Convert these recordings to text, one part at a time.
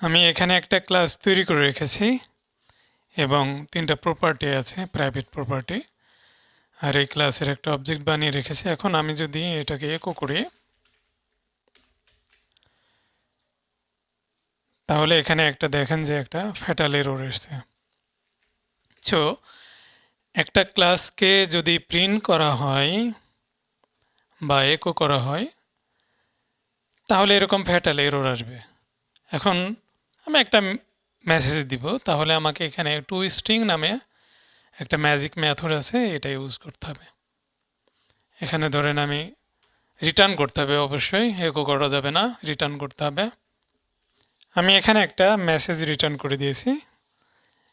আমি এখানে একটা ক্লাস তৈরি করে রেখেছি এবং তিনটা প্রপার্টি আছে প্রাইভেট প্রপার্টি আর এই ক্লাসের একটা অবজেক্ট বানিয়ে রেখেছি। এখন আমি যদি এটাকে একো করি, তাহলে এখানে একটা দেখেন যে একটা ফ্যাটাল এরর এসছে। সো একটা ক্লাসকে যদি প্রিন্ট করা হয় বা একো করা হয়, তাহলে এরকম ফ্যাটাল এরর আসবে। এখন আমি একটা মেসেজ দিব। তাহলে আমাকে এখানে টু স্ট্রিং নামে একটা ম্যাজিক মেথড আছে, এটা ইউজ করতে হবে। এখানে ধরেন আমি রিটার্ন করতে হবে, অবশ্যই। একো করা যাবে না রিটার্ন করতে হবে। আমি এখানে একটা মেসেজ রিটার্ন করে দিয়েছি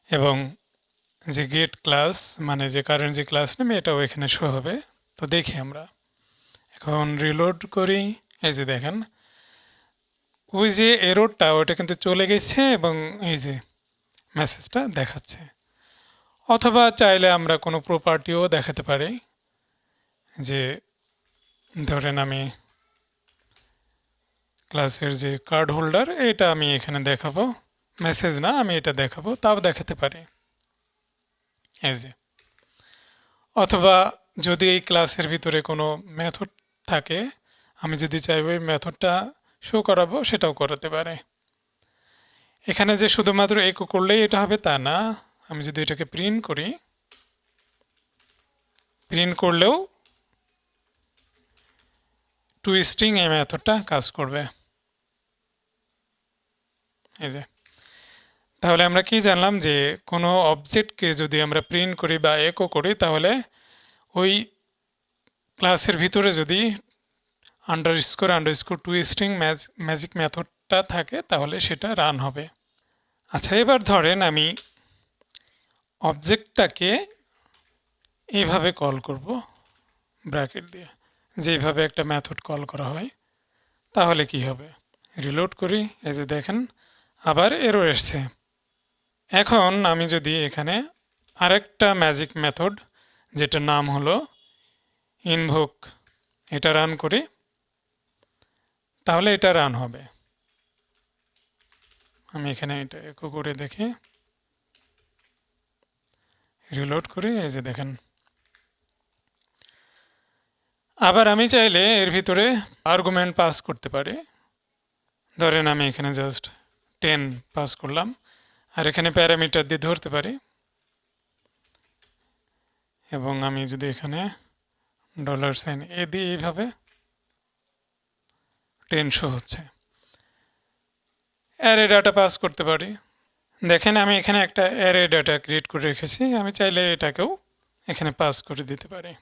এবং যে গেট ক্লাস মানে যে কারেন্ট যে ক্লাস নেবে, এটাও এখানে শো হবে। তো দেখি আমরা। এখন রিলোড করি। এই যে দেখেন ওই যে এরোডটা ওটা কিন্তু চলে গেছে এবং এই যে মেসেজটা দেখাচ্ছে। অথবা চাইলে আমরা কোনো প্রপার্টিও দেখাতে পারি। যে ধরেন আমি ক্লাসের যে কার্ড হোল্ডার এটা আমি এখানে দেখাবো। মেসেজ না, আমি এটা দেখাবো, তাও দেখাতে পারি। এই যে। অথবা যদি এই ক্লাসের ভিতরে কোনো মেথড থাকে, আমি যদি চাইব এই মেথডটা শো করাবো, সেটাও করাতে পারে। এখানে যে শুধুমাত্র একো করলেই এটা হবে তা না। আমি যদি এটাকে প্রিন্ট করি প্রিন্ট করলেও টু স্ট্রিং এই মেথডটা কাজ করবে। এই যে। তাহলে আমরা কি জানলাম যে কোনো অবজেক্টকে যদি আমরা প্রিন্ট করি বা একো করি, তাহলে ওই ক্লাসের ভিতরে যদি underscore underscore to string magic মেথডটা থাকে, তাহলে সেটা রান হবে। আচ্ছা এবার ধরেন আমি অবজেক্টটাকে এইভাবে কল করব ব্র্যাকেট দিয়ে। যেভাবে একটা মেথড কল করা হয়, তাহলে কি হবে? রিলোড করি, এই যে দেখেন, আবার এরও এসছে। এখন আমি যদি এখানে আরেকটা ম্যাজিক মেথড যেটার নাম হলো ইনভোক এটা রান করি। তাহলে এটা রান হবে। আমি এখানে এটা একো করে দেখি। রিলোড করি, এই যে দেখেন। আবার আমি চাইলে এর ভিতরে আর্গুমেন্ট পাস করতে পারি। ধরেন আমি এখানে জাস্ট টেন পাস করলাম, আর এখানে প্যারামিটার দিয়ে ধরতে পারি। এবং আমি যদি এখানে ডলার সাইন এ দিয়ে এইভাবে টেন শো হচ্ছে। অ্যারে ডাটা পাস করতে পারি। দেখেন আমি এখানে একটা অ্যারে ডাটা ক্রিয়েট করে রেখেছি, আমি চাইলে এটাকেও এখানে পাস করে দিতে পারি।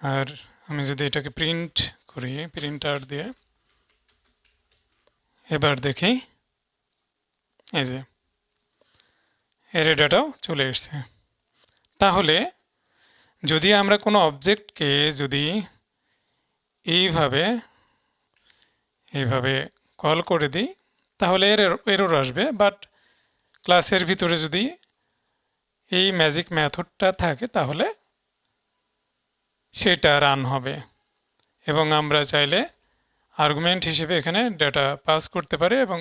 আর আমি যদি এটাকে প্রিন্ট করি, প্রিন্টার দিয়ে, এবার দেখি, এই যে এরে ডাটাও চলে এসছে। তাহলে যদি আমরা কোনো অবজেক্টকে যদি এইভাবে এইভাবে কল করে দিই, তাহলে এর এরর আসবে। বাট ক্লাসের ভিতরে যদি এই ম্যাজিক ম্যাথডটা থাকে, তাহলে সেটা রান হবে। এবং আমরা চাইলে আর্গুমেন্ট হিসেবে এখানে ডেটা পাস করতে পারি এবং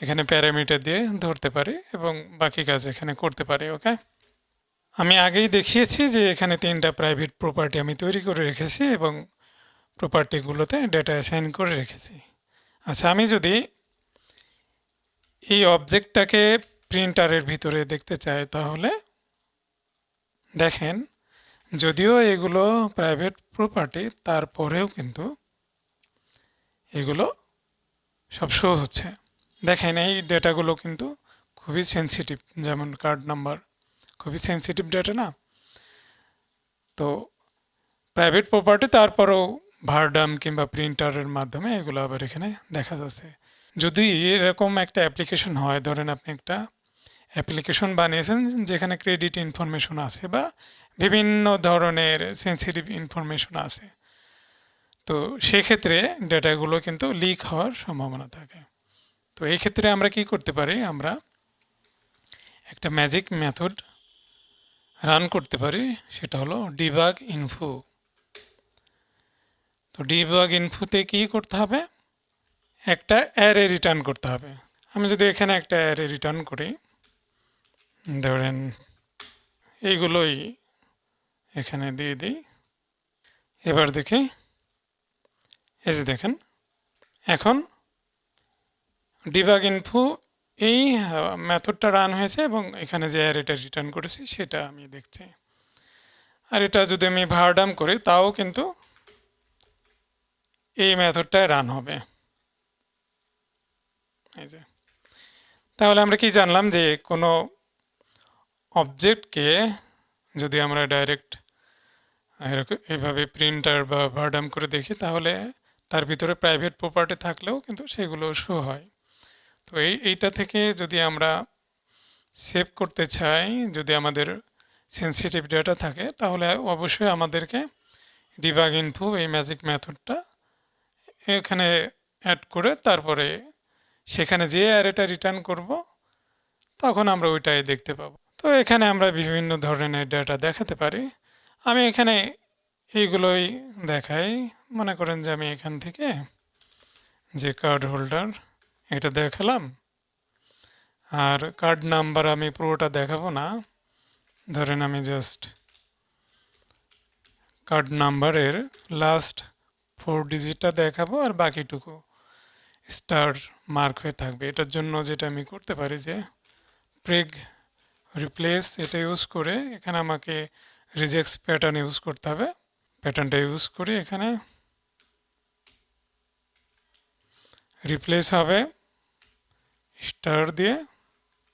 এখানে প্যারামিটার দিয়ে ধরতে পারি এবং বাকি কাজ এখানে করতে পারি ওকে আমি আগেই দেখিয়েছি যে এখানে তিনটা প্রাইভেট প্রপার্টি আমি তৈরি করে রেখেছি এবং প্রপার্টিগুলোতে ডেটা অ্যাসাইন করে রেখেছি। আচ্ছা আমি যদি এই অবজেক্টটাকে প্রিন্টারের ভিতরে দেখতে চাই, তাহলে দেখেন, যদিও এগুলো প্রাইভেট প্রপার্টি তারপরেও কিন্তু এগুলো সব শো হচ্ছে। দেখেন, এই ডেটাগুলো কিন্তু খুবই সেন্সিটিভ যেমন কার্ড নাম্বার খুবই সেন্সিটিভ ডেটা না? তো প্রাইভেট প্রপার্টি তারপরেও ভারডাম কিংবা প্রিন্টারের মাধ্যমে এগুলো আবার এখানে দেখা যাচ্ছে। যদি এরকম একটা অ্যাপ্লিকেশন হয়, ধরেন আপনি একটা অ্যাপ্লিকেশন বানিয়েছেন যেখানে ক্রেডিট ইনফরমেশন আছে বা বিভিন্ন ধরনের সেন্সিটিভ ইনফরমেশন আছে, তো সেক্ষেত্রে ডেটাগুলো কিন্তু লিক হওয়ার সম্ভাবনা থাকে। তো এই ক্ষেত্রে আমরা কি করতে পারি? আমরা একটা ম্যাজিক মেথড রান করতে পারি, সেটা হলো ডিবাগ ইনফো তো ডিবাগ ইনফোতে কি করতে হবে? একটা অ্যারে রিটার্ন করতে হবে। আমি যদি এখানে একটা অ্যারে রিটার্ন করি, ধরেন এইগুলোই এখানে দিয়ে দিই। এবার দেখি, এই যে দেখেন, এখন ডিবাগ ইনফো এই মেথডটা রান হয়েছে এবং এখানে যে অ্যারেটা রিটার্ন করেছি সেটা আমি দেখছি। আর এটা যদি আমি ভারডাম করি, তাও কিন্তু এই মেথডটায় রান হবে। এই যে। তাহলে আমরা কি জানলাম যে কোনো অবজেক্টকে যদি আমরা ডাইরেক্ট এরকম এইভাবে প্রিন্টার বা ভার্ডাম করে দেখি, তাহলে তার ভিতরে প্রাইভেট প্রপার্টি থাকলেও কিন্তু সেগুলো শো হয়। তো এই, এইটা থেকে যদি আমরা সেভ করতে চাই, যদি আমাদের সেন্সিটিভ ডেটা থাকে, তাহলে অবশ্যই আমাদেরকে ডিভাগ ইনফো এই ম্যাজিক মেথডটা এখানে অ্যাড করে তারপরে সেখানে যে অ্যারেটা রিটার্ন করব, তখন আমরা ওইটাই দেখতে পাবো। তো এখানে আমরা বিভিন্ন ধরনের ডেটা দেখাতে পারি। আমি এখানে এইগুলোই দেখাই। মনে করেন যে আমি এখান থেকে যে কার্ড হোল্ডার এটা দেখালাম। আর কার্ড নাম্বার আমি পুরোটা দেখাবো না। ধরেন আমি জাস্ট কার্ড নাম্বারের লাস্ট ফোর ডিজিটটা দেখাবো আর বাকিটুকু স্টার মার্ক হয়ে থাকবে। এটার জন্য যেটা আমি করতে পারি যে প্রেগ রিপ্লেস এটা ইউজ করে এখানে আমাকে রিজেক্টস প্যাটার্ন ইউজ করতে হবে। প্যাটার্নটা ইউজ করি এখানে রিপ্লেস হবে। স্টার দিয়ে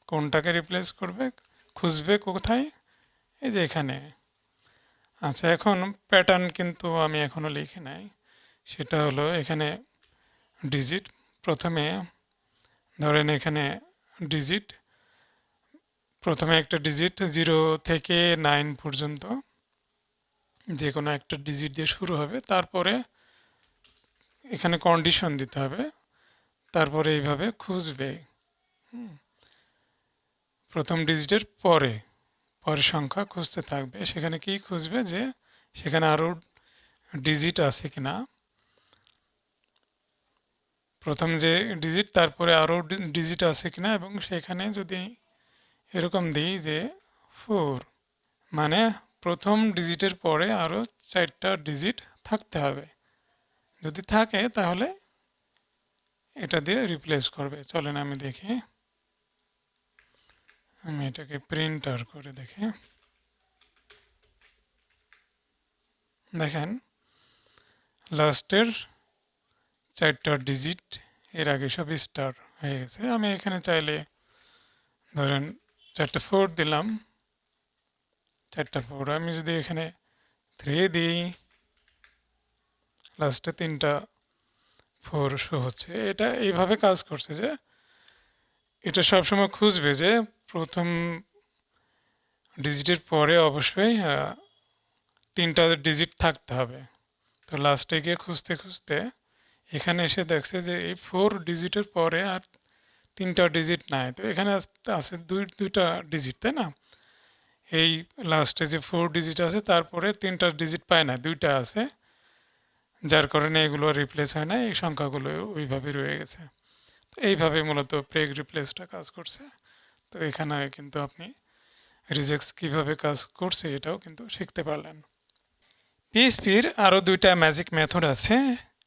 কোনটাকে রিপ্লেস করবে, খুঁজবে কোথায়? এই যে এখানে। আচ্ছা এখন প্যাটার্ন কিন্তু আমি এখনও লিখি নাই। সেটা হলো এখানে ডিজিট প্রথমে ধরেন এখানে ডিজিট প্রথমে একটা ডিজিট জিরো থেকে নাইন পর্যন্ত। যে কোনো একটা ডিজিট দিয়ে শুরু হবে। তারপরে এখানে কন্ডিশন দিতে হবে। তারপরে এইভাবে খুঁজবে। প্রথম ডিজিটের পরে, পরের সংখ্যা খুঁজতে থাকবে। সেখানে কি খুঁজবে যে সেখানে আরও ডিজিট আছে কিনা। প্রথম যে ডিজিট তারপরে আরও ডিজিট আছে কিনা এবং সেখানে যদি এরকম দিই যে ফোর মানে প্রথম ডিজিটের পরে আরও চারটা ডিজিট থাকতে হবে। যদি থাকে তাহলে এটা দিয়ে রিপ্লেস করবে। চলেন আমি দেখি। আমি এটাকে প্রিন্টার করে দেখি। দেখেন লাস্টের চারটা ডিজিট এর আগে সব স্টার হয়ে গেছে। আমি এখানে চাইলে ধরেন চারটা ফোর দিলাম। চারটা ফোর আমি যদি এখানে থ্রি দিই লাস্টে তিনটা ফোর শো হচ্ছে। এটা এইভাবে কাজ করছে যে, এটা সবসময় খুঁজবে যে প্রথম ডিজিটের পরে অবশ্যই তিনটা ডিজিট থাকতে হবে। তো লাস্টে গিয়ে খুঁজতে খুঁজতে এখানে এসে দেখছে যে এই ফোর ডিজিটের পরে আর তিনটা ডিজিট নাই। তো এখানে আছে দুই, দুইটা ডিজিট তাই না? এই লাস্টে যে ফোর ডিজিট আছে, তারপরে তিনটা ডিজিট পায় না, দুইটা আছে, যার কারণে এগুলো রিপ্লেস হয় না, এই সংখ্যাগুলো ওইভাবে রয়ে গেছে। তো এইভাবে মূলত প্রেগ রিপ্লেসটা কাজ করছে। তো এখানে কিন্তু আপনি রিজেক্টস কীভাবে কাজ করছে এটাও কিন্তু শিখতে পারলেন। পিএসপির আরও দুইটা ম্যাজিক মেথড আছে।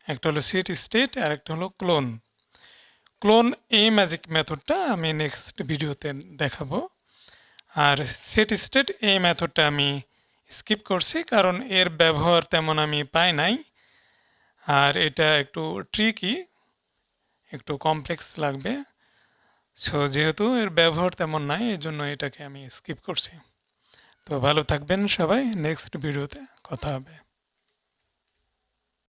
একটা হলো সেট স্টেট আর একটা হলো ক্লোন। ক্লোন এই ম্যাজিক মেথডটা আমি নেক্সট ভিডিওতে দেখাবো। আর সেট স্টেট এই মেথডটা আমি স্কিপ করছি কারণ এর ব্যবহার তেমন আমি পাই নাই। আর এটা একটু ট্রিকি একটু কমপ্লেক্স লাগবে। সো যেহেতু এর ব্যবহার তেমন নাই, এই জন্য এটাকে আমি স্কিপ করছি। তো ভালো থাকবেন সবাই নেক্সট ভিডিওতে কথা হবে।